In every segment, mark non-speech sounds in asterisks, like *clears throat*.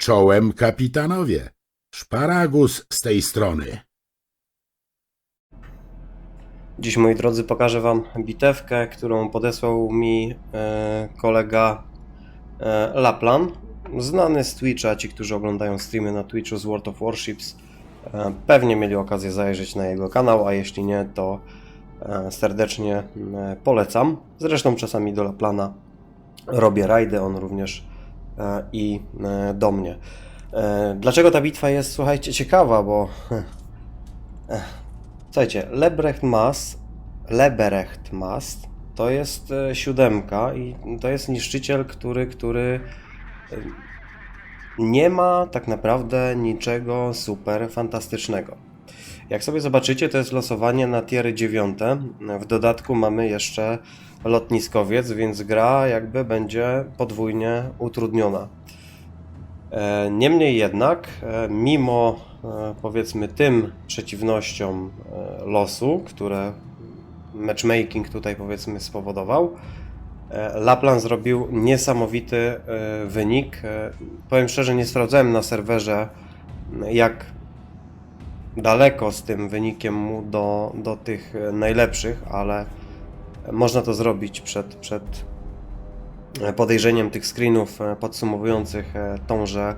Czołem kapitanowie. Szparagus z tej strony. Dziś, moi drodzy, pokażę Wam bitewkę, którą podesłał mi e, kolega e, Laplan, znany z Twitcha. Ci, którzy oglądają streamy na Twitchu z World of Warships, e, pewnie mieli okazję zajrzeć na jego kanał, a jeśli nie, to e, serdecznie e, polecam. Zresztą czasami do Laplana robię rajdy, on również i e, do mnie. E, Dlaczego ta bitwa jest, słuchajcie, ciekawa, bo Słuchajcie, Lebrecht Mast, Leberecht Mast to jest e, siódemka i to jest niszczyciel, który, który e, nie ma tak naprawdę niczego super fantastycznego. Jak sobie zobaczycie, to jest losowanie na tiery 9. W dodatku mamy jeszcze lotniskowiec, więc gra jakby będzie podwójnie utrudniona. E, Niemniej jednak, e, mimo e, powiedzmy tym przeciwnościom losu, które matchmaking tutaj powiedzmy spowodował, Laplan zrobił niesamowity wynik. Powiem szczerze, nie sprawdzałem na serwerze, jak daleko z tym wynikiem mu do, do tych najlepszych, ale można to zrobić przed, przed podejrzeniem tych screenów e, podsumowujących e, tąże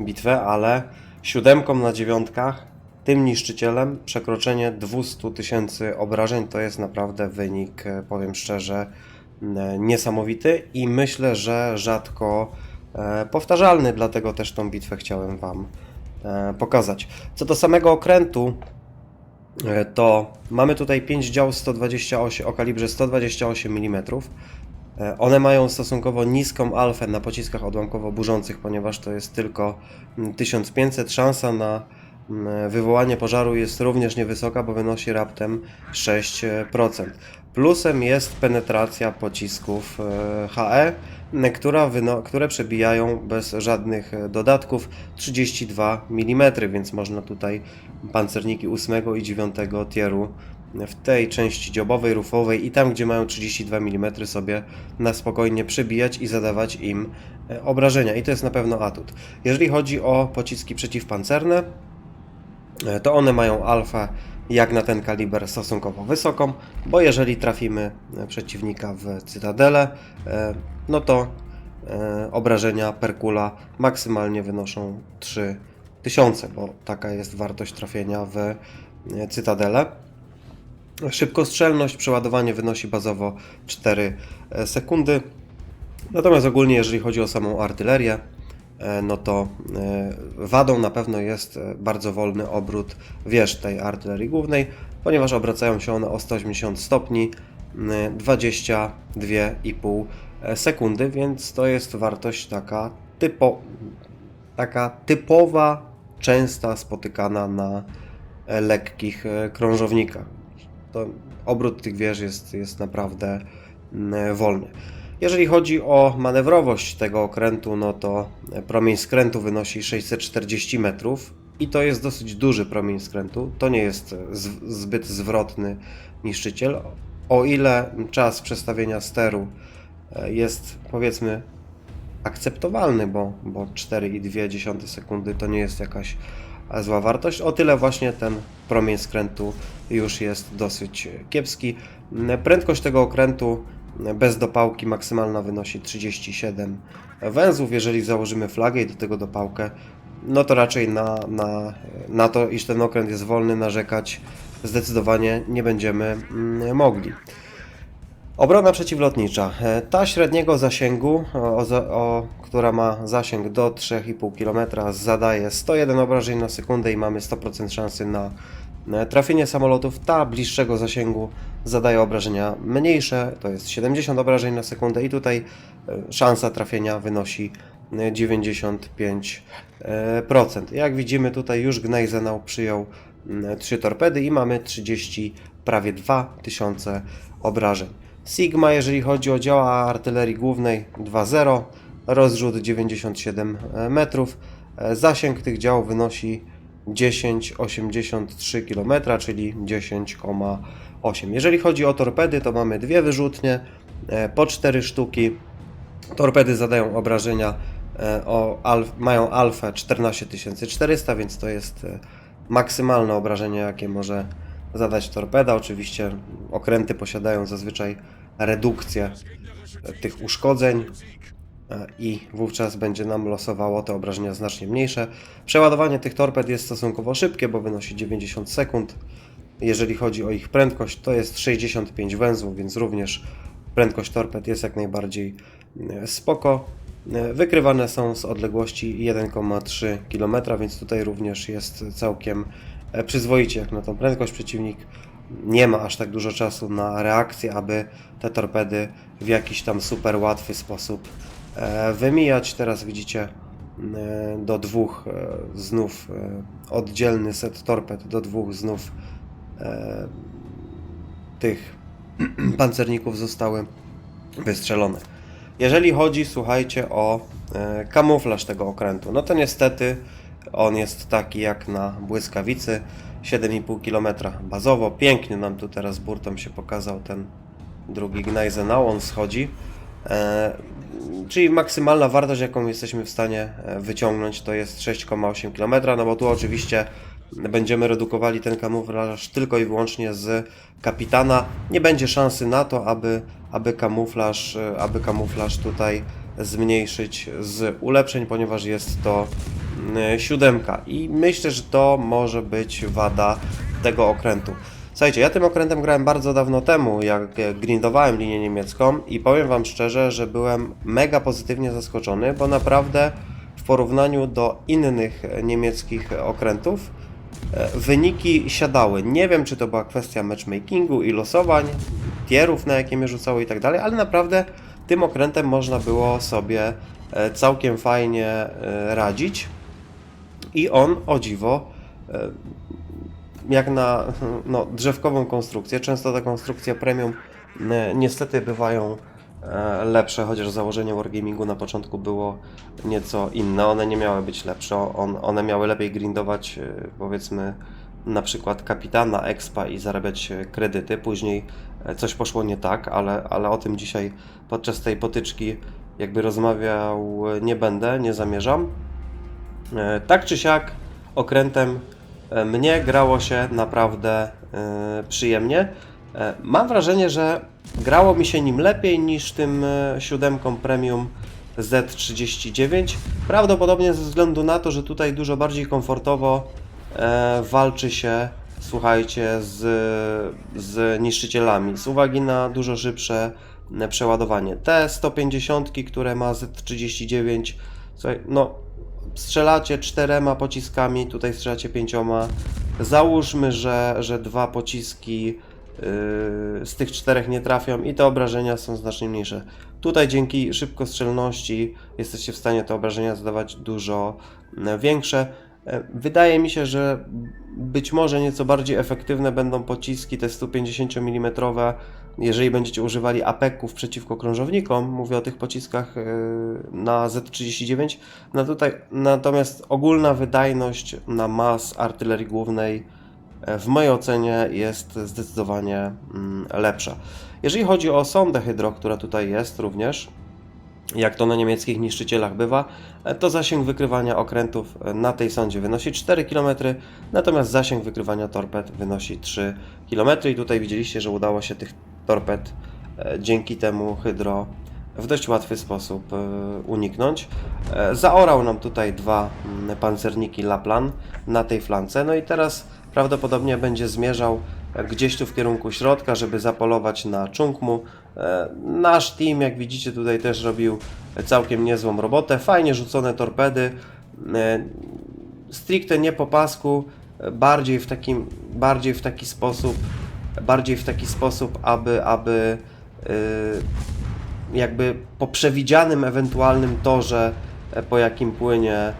bitwę, ale siódemką na dziewiątkach, tym niszczycielem, przekroczenie 200 tysięcy obrażeń to jest naprawdę wynik, e, powiem szczerze, niesamowity i myślę, że rzadko e, powtarzalny, dlatego też tą bitwę chciałem Wam e, pokazać. Co do samego okrętu, e, to mamy tutaj 5 dział 128 o kalibrze 128 mm. E, One mają stosunkowo niską alfę na pociskach odłamkowo-burzących, ponieważ to jest tylko mm, 1500. Szansa na mm, wywołanie pożaru jest również niewysoka, bo wynosi raptem 6%. Plusem jest penetracja pocisków e, HE, która które przebijają bez żadnych e, dodatków 32 mm, więc można tutaj pancerniki 8 i 9 tieru w tej części dziobowej, rufowej i tam, gdzie mają 32 mm sobie na spokojnie przebijać i zadawać im e, obrażenia. I to jest na pewno atut. Jeżeli chodzi o pociski przeciwpancerne, e, to one mają alfę jak na ten kaliber stosunkowo wysoką, bo jeżeli trafimy przeciwnika w cytadelę, e, no to e, obrażenia per kula maksymalnie wynoszą 3000, bo taka jest wartość trafienia w e, cytadelę. Szybkostrzelność, przeładowanie wynosi bazowo 4 sekundy. Natomiast ogólnie, jeżeli chodzi o samą artylerię, no to e, wadą na pewno jest e, bardzo wolny obrót wież tej artylerii głównej, ponieważ obracają się one o 180 stopni, e, 22,5 sekundy, więc to jest wartość taka, typo, taka typowa, częsta, spotykana na e, lekkich e, krążownikach to obrót tych wież jest, jest naprawdę wolny. Jeżeli chodzi o manewrowość tego okrętu, no to promień skrętu wynosi 640 metrów i to jest dosyć duży promień skrętu. To nie jest zbyt zwrotny niszczyciel. O ile czas przestawienia steru e, jest powiedzmy akceptowalny, bo, bo 4,2 sekundy to nie jest jakaś e, zła wartość. O tyle właśnie ten promień skrętu już jest dosyć kiepski. Prędkość tego okrętu bez dopałki maksymalna wynosi 37 węzłów. Jeżeli założymy flagę i do tego dopałkę, no to raczej na, na, na to, iż ten okręt jest wolny, narzekać zdecydowanie nie będziemy mm, mogli. Obrona przeciwlotnicza. Ta średniego zasięgu, o, o, która ma zasięg do 3,5 km, zadaje 101 obrażeń na sekundę i mamy 100% szansy na trafienie samolotów. Ta bliższego zasięgu zadaje obrażenia mniejsze, to jest 70 obrażeń na sekundę i tutaj e, szansa trafienia wynosi e, 95%. Jak widzimy tutaj już Gneisenau przyjął mm, 3 torpedy i mamy 30, prawie 2000 obrażeń. Sigma, jeżeli chodzi o działa artylerii głównej 2.0, rozrzut 97 metrów, E, zasięg tych dział wynosi 10,83 km, czyli 10,8. Jeżeli chodzi o torpedy, to mamy dwie wyrzutnie, e, po 4 sztuki. Torpedy zadają obrażenia e, o alf, mają alfę 14400, więc to jest e, maksymalne obrażenie, jakie może zadać torpeda. Oczywiście okręty posiadają zazwyczaj redukcję tych uszkodzeń i wówczas będzie nam losowało te obrażenia znacznie mniejsze. Przeładowanie tych torped jest stosunkowo szybkie, bo wynosi 90 sekund. Jeżeli chodzi o ich prędkość, to jest 65 węzłów, więc również prędkość torped jest jak najbardziej e, spoko. E, Wykrywane są z odległości 1,3 km, więc tutaj również jest całkiem e, przyzwoicie jak na tą prędkość. Przeciwnik nie ma aż tak dużo czasu na reakcję, aby te torpedy w jakiś tam super łatwy sposób e, wymijać. Teraz widzicie e, do dwóch e, znów e, oddzielny set torped, do dwóch znów e, tych *clears throat* pancerników zostały wystrzelone. Jeżeli chodzi, słuchajcie, o e, kamuflaż tego okrętu, no to niestety on jest taki jak na błyskawicy 7,5 km bazowo. Pięknie nam tu teraz burtom się pokazał ten drugi Gneisenau, on schodzi. Czyli maksymalna wartość, jaką jesteśmy w stanie e, wyciągnąć, to jest 6,8 km, no bo tu oczywiście będziemy redukowali ten kamuflaż tylko i wyłącznie z kapitana. Nie będzie szansy na to, aby, aby, kamuflaż, e, aby kamuflaż tutaj zmniejszyć z ulepszeń, ponieważ jest to mm, siódemka i myślę, że to może być wada tego okrętu. Słuchajcie, ja tym okrętem grałem bardzo dawno temu, jak grindowałem linię niemiecką i powiem Wam szczerze, że byłem mega pozytywnie zaskoczony, bo naprawdę w porównaniu do innych niemieckich okrętów e, wyniki siadały. Nie wiem, czy to była kwestia matchmakingu i losowań, tierów, na jakie mnie rzucało i tak dalej, ale naprawdę tym okrętem można było sobie e, całkiem fajnie e, radzić. I on, o dziwo, jak na no, drzewkową konstrukcję, często te konstrukcje premium e, niestety bywają e, lepsze, chociaż założenie Wargamingu na początku było nieco inne. One nie miały być lepsze, on, one miały lepiej grindować, e, powiedzmy, na przykład kapitana, expa i zarabiać kredyty. Później coś poszło nie tak, ale, ale o tym dzisiaj podczas tej potyczki jakby rozmawiał nie będę, nie zamierzam. Tak czy siak, okrętem mnie grało się naprawdę e, przyjemnie. E, Mam wrażenie, że grało mi się nim lepiej niż tym e, siódemką premium Z39. Prawdopodobnie ze względu na to, że tutaj dużo bardziej komfortowo e, walczy się, słuchajcie, z, z niszczycielami. Z uwagi na dużo szybsze e, przeładowanie. Te 150, które ma Z39, słuchaj, no strzelacie czterema pociskami, tutaj strzelacie pięcioma. Załóżmy, że, że dwa pociski yy, z tych czterech nie trafią i te obrażenia są znacznie mniejsze. Tutaj dzięki szybkostrzelności jesteście w stanie te obrażenia zadawać dużo e, większe. E, Wydaje mi się, że być może nieco bardziej efektywne będą pociski te 150 mm, jeżeli będziecie używali apeków przeciwko krążownikom. Mówię o tych pociskach e, na Z39. No tutaj, natomiast ogólna wydajność na mas artylerii głównej e, w mojej ocenie jest zdecydowanie mm, lepsza. Jeżeli chodzi o sondę hydro, która tutaj jest również, jak to na niemieckich niszczycielach bywa, e, to zasięg wykrywania okrętów e, na tej sondzie wynosi 4 km, natomiast zasięg wykrywania torped wynosi 3 km i tutaj widzieliście, że udało się tych torped e, dzięki temu hydro w dość łatwy sposób e, uniknąć. E, Zaorał nam tutaj dwa mm, pancerniki Laplan na tej flance, no i teraz prawdopodobnie będzie zmierzał gdzieś tu w kierunku środka, żeby zapolować na Czungmu. E, Nasz team, jak widzicie, tutaj też robił całkiem niezłą robotę. Fajnie rzucone torpedy. Stricte nie po pasku, bardziej w takim, bardziej w taki sposób, bardziej w taki sposób, aby, aby e, jakby po przewidzianym ewentualnym torze, e, po jakim płynie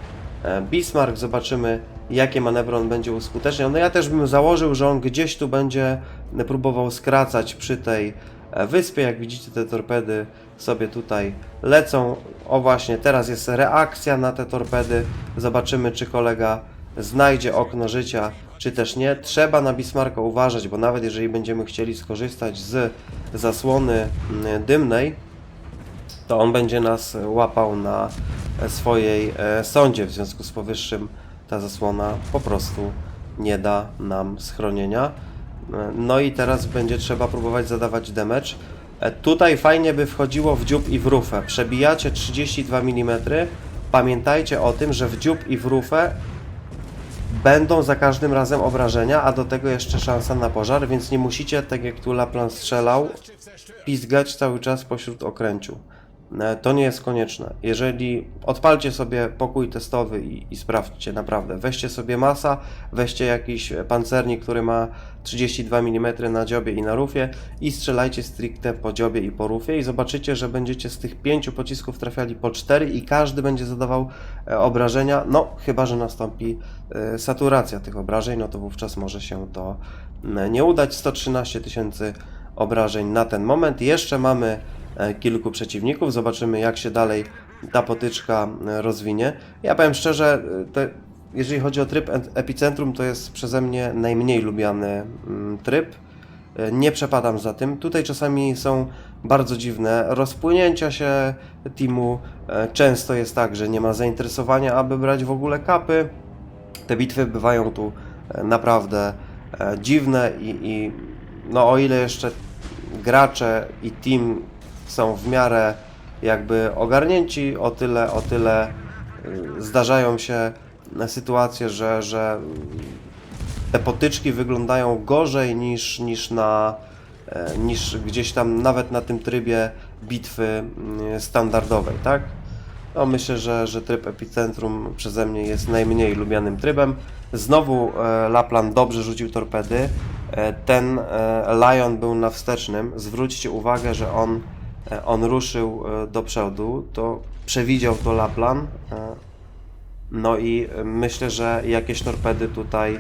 e, Bismarck, zobaczymy jakie manewry on będzie uskuteczniał. No ja też bym założył, że on gdzieś tu będzie próbował skracać przy tej e, wyspie. Jak widzicie te torpedy sobie tutaj lecą. O właśnie, teraz jest reakcja na te torpedy. Zobaczymy czy kolega znajdzie okno życia, czy też nie. Trzeba na Bismarcka uważać, bo nawet jeżeli będziemy chcieli skorzystać z zasłony mm, dymnej, to on będzie nas łapał na swojej e, sądzie. W związku z powyższym ta zasłona po prostu nie da nam schronienia. E, No i teraz będzie trzeba próbować zadawać damage. E, Tutaj fajnie by wchodziło w dziób i w rufę. Przebijacie 32 mm. Pamiętajcie o tym, że w dziób i w rufę będą za każdym razem obrażenia, a do tego jeszcze szansa na pożar, więc nie musicie, tak jak tu Laplan strzelał, pizgać cały czas pośród okręciu. E, To nie jest konieczne. Jeżeli odpalcie sobie pokój testowy i, i sprawdźcie naprawdę, weźcie sobie masa, weźcie jakiś pancernik, który ma 32 mm na dziobie i na rufie i strzelajcie stricte po dziobie i po rufie i zobaczycie, że będziecie z tych pięciu pocisków trafiali po 4 i każdy będzie zadawał e, obrażenia, no chyba, że nastąpi e, saturacja tych obrażeń, no to wówczas może się to nie udać. 113 tysięcy obrażeń na ten moment. Jeszcze mamy kilku przeciwników. Zobaczymy, jak się dalej ta potyczka e, rozwinie. Ja powiem szczerze, e, te, jeżeli chodzi o tryb e- epicentrum, to jest przeze mnie najmniej lubiany mm, tryb. E, Nie przepadam za tym. Tutaj czasami są bardzo dziwne rozpłynięcia się teamu. E, Często jest tak, że nie ma zainteresowania, aby brać w ogóle kapy. Te bitwy bywają tu e, naprawdę e, dziwne i, i no o ile jeszcze gracze i team są w miarę jakby ogarnięci, o tyle, o tyle y, zdarzają się sytuacje, że, że te potyczki wyglądają gorzej niż, niż na e, niż gdzieś tam nawet na tym trybie bitwy mm, standardowej, tak? No myślę, że, że tryb epicentrum przeze mnie jest najmniej lubianym trybem. Znowu e, Laplan dobrze rzucił torpedy. E, ten Lion był na wstecznym. Zwróćcie uwagę, że on, on ruszył e, do przodu. To przewidział to Laplan. E, no i e, myślę, że jakieś torpedy tutaj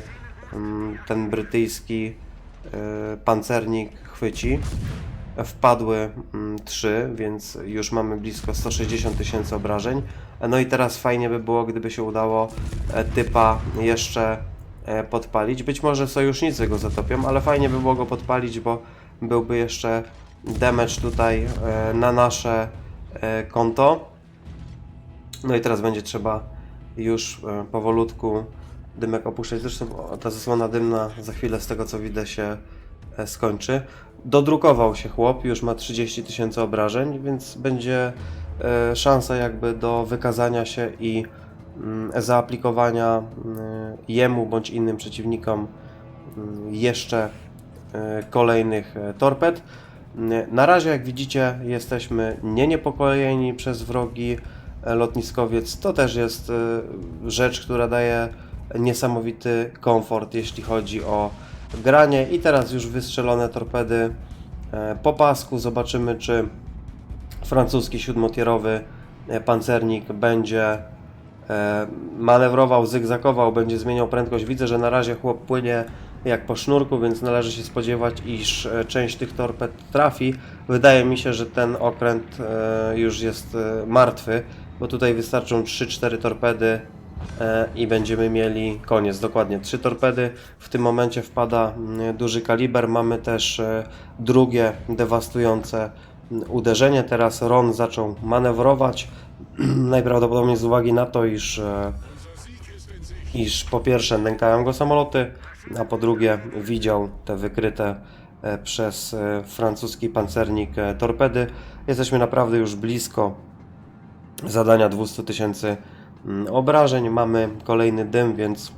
mm, ten brytyjski e, pancernik chwyci. Wpadły mm, trzy, więc już mamy blisko 160 tysięcy obrażeń. No i teraz fajnie by było, gdyby się udało e, typa jeszcze e, podpalić. Być może sojusznicy go zatopią, ale fajnie by było go podpalić, bo byłby jeszcze damage tutaj e, na nasze e, konto. No i teraz będzie trzeba już e, powolutku dymek opuszczać. Zresztą ta zasłona dymna za chwilę z tego co widzę się skończy. Dodrukował się chłop, już ma 30 tysięcy obrażeń, więc będzie szansa jakby do wykazania się i mm, zaaplikowania mm, jemu bądź innym przeciwnikom mm, jeszcze kolejnych torped. Na razie, jak widzicie, jesteśmy nie niepokojeni przez wrogi lotniskowiec. To też jest e, rzecz, która daje niesamowity komfort, jeśli chodzi o granie. I teraz już wystrzelone torpedy e, po pasku. Zobaczymy, czy francuski siódmotierowy e, pancernik będzie manewrował, zygzakował, będzie zmieniał prędkość. Widzę, że na razie chłop płynie jak po sznurku, więc należy się spodziewać, iż e, część tych torped trafi. Wydaje mi się, że ten okręt e, już jest e, martwy, bo tutaj wystarczą 3-4 torpedy i będziemy mieli koniec. Dokładnie 3 torpedy. W tym momencie wpada duży kaliber. Mamy też drugie dewastujące uderzenie. Teraz Ron zaczął manewrować. *clears throat* Najprawdopodobniej z uwagi na to, iż iż po pierwsze nękają go samoloty, a po drugie widział te wykryte e, przez e, francuski pancernik e, torpedy. Jesteśmy naprawdę już blisko zadania 200 tysięcy mm, obrażeń. Mamy kolejny dym, więc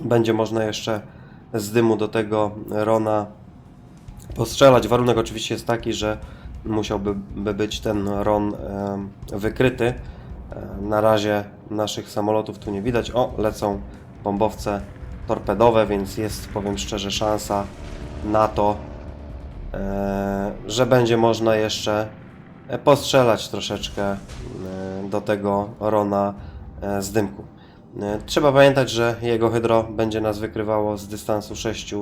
będzie można jeszcze z dymu do tego Rona postrzelać. Warunek oczywiście jest taki, że musiałby by być ten Ron wykryty. E, Na razie naszych samolotów tu nie widać. O, lecą bombowce torpedowe, więc jest, powiem szczerze, szansa na to, e, że będzie można jeszcze e, postrzelać troszeczkę do tego Rona z dymku. Trzeba pamiętać, że jego hydro będzie nas wykrywało z dystansu 6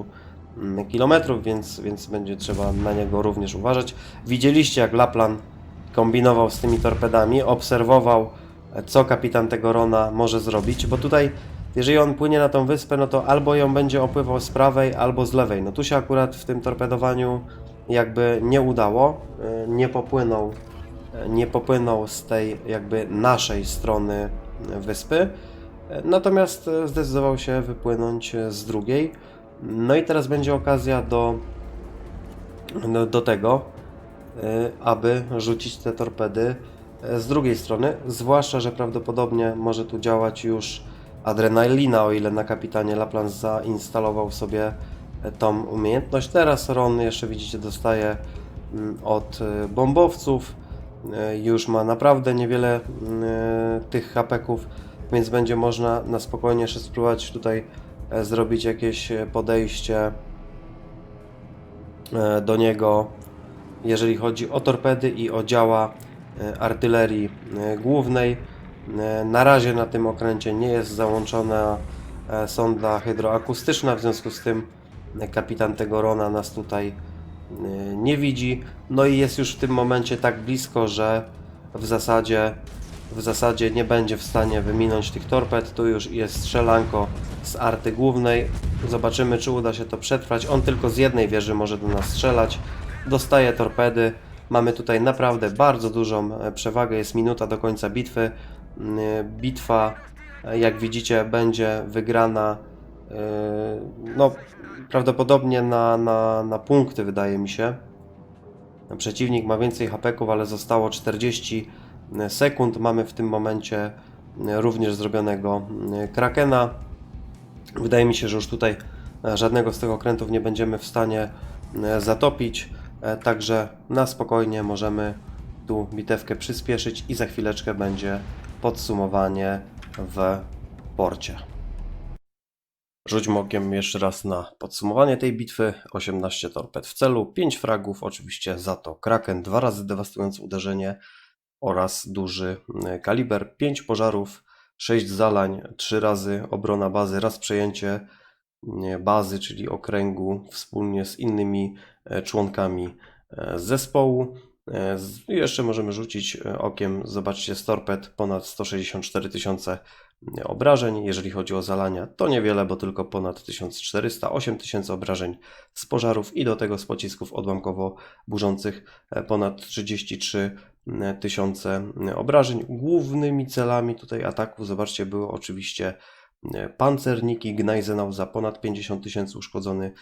mm, kilometrów, więc, więc będzie trzeba na niego również uważać. Widzieliście, jak Laplan kombinował z tymi torpedami, obserwował, co kapitan tego Rona może zrobić, bo tutaj, jeżeli on płynie na tą wyspę, no to albo ją będzie opływał z prawej, albo z lewej. No tu się akurat w tym torpedowaniu jakby nie udało, e, nie popłynął e, nie popłynął z tej jakby naszej strony wyspy, natomiast zdecydował się wypłynąć z drugiej. No i teraz będzie okazja do, do, do tego, aby rzucić te torpedy e, z drugiej strony, zwłaszcza, że prawdopodobnie może tu działać już adrenalina, o ile na kapitanie Laplan zainstalował sobie e, tą umiejętność. Teraz Ron jeszcze widzicie dostaje mm, od bombowców, już ma naprawdę niewiele tych hapeków, więc będzie można na spokojnie jeszcze spróbować tutaj e, zrobić jakieś e, podejście e, do niego, jeżeli chodzi o torpedy i o działa e, artylerii e, głównej. E, Na razie na tym okręcie nie jest załączona sonda hydroakustyczna, w związku z tym kapitan tego Rona nas tutaj nie widzi. No i jest już w tym momencie tak blisko, że w zasadzie w zasadzie nie będzie w stanie wyminąć tych torped. Tu już jest strzelanko z arty głównej. Zobaczymy, czy uda się to przetrwać. On tylko z jednej wieży może do nas strzelać. Dostaje torpedy. Mamy tutaj naprawdę bardzo dużą e, przewagę. Jest minuta do końca bitwy. Mm, e, Bitwa, e, jak widzicie, będzie wygrana no, prawdopodobnie na, na, na punkty, wydaje mi się. Przeciwnik ma więcej hapeków, ale zostało 40 sekund. Mamy w tym momencie również zrobionego Krakena. Wydaje mi się, że już tutaj żadnego z tych okrętów nie będziemy w stanie zatopić. Także na spokojnie możemy tu bitewkę przyspieszyć i za chwileczkę będzie podsumowanie w porcie. Rzućmy okiem jeszcze raz na podsumowanie tej bitwy. 18 torped w celu, 5 fragów, oczywiście za to Kraken, dwa razy dewastujące uderzenie oraz duży e, kaliber, 5 pożarów, 6 zalań, 3 razy obrona bazy, raz przejęcie e, bazy, czyli okręgu wspólnie z innymi e, członkami e, zespołu. E, Jeszcze możemy rzucić e, okiem, zobaczcie, z torped ponad 164 tysiące obrażeń. Jeżeli chodzi o zalania, to niewiele, bo tylko ponad 1400, 8000 obrażeń z pożarów i do tego z pocisków odłamkowo burzących e, ponad 33 tysiące obrażeń. Głównymi celami tutaj ataku, zobaczcie, były oczywiście e, pancerniki, Gneisenau za ponad 50 tysięcy uszkodzony,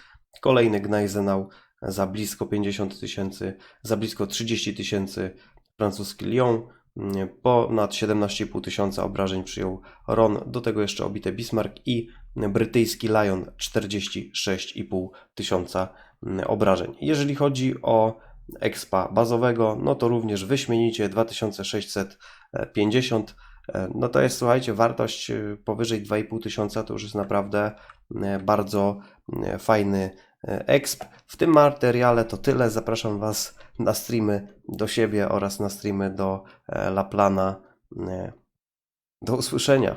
kolejny Gneisenau za blisko 50 tysięcy, za blisko 30 tysięcy francuski Lyon, mm, ponad 17,5 tysiąca obrażeń przyjął Ron, do tego jeszcze obite Bismarck i brytyjski Lion 46,5 tysiąca mm, obrażeń. Jeżeli chodzi o expa bazowego, no to również wyśmienicie 2650. E, No to jest, słuchajcie, wartość e, powyżej 2,5 tysiąca to już jest naprawdę e, bardzo e, fajny exp. W tym materiale to tyle. Zapraszam Was na streamy do siebie oraz na streamy do e, Laplana. E, Do usłyszenia.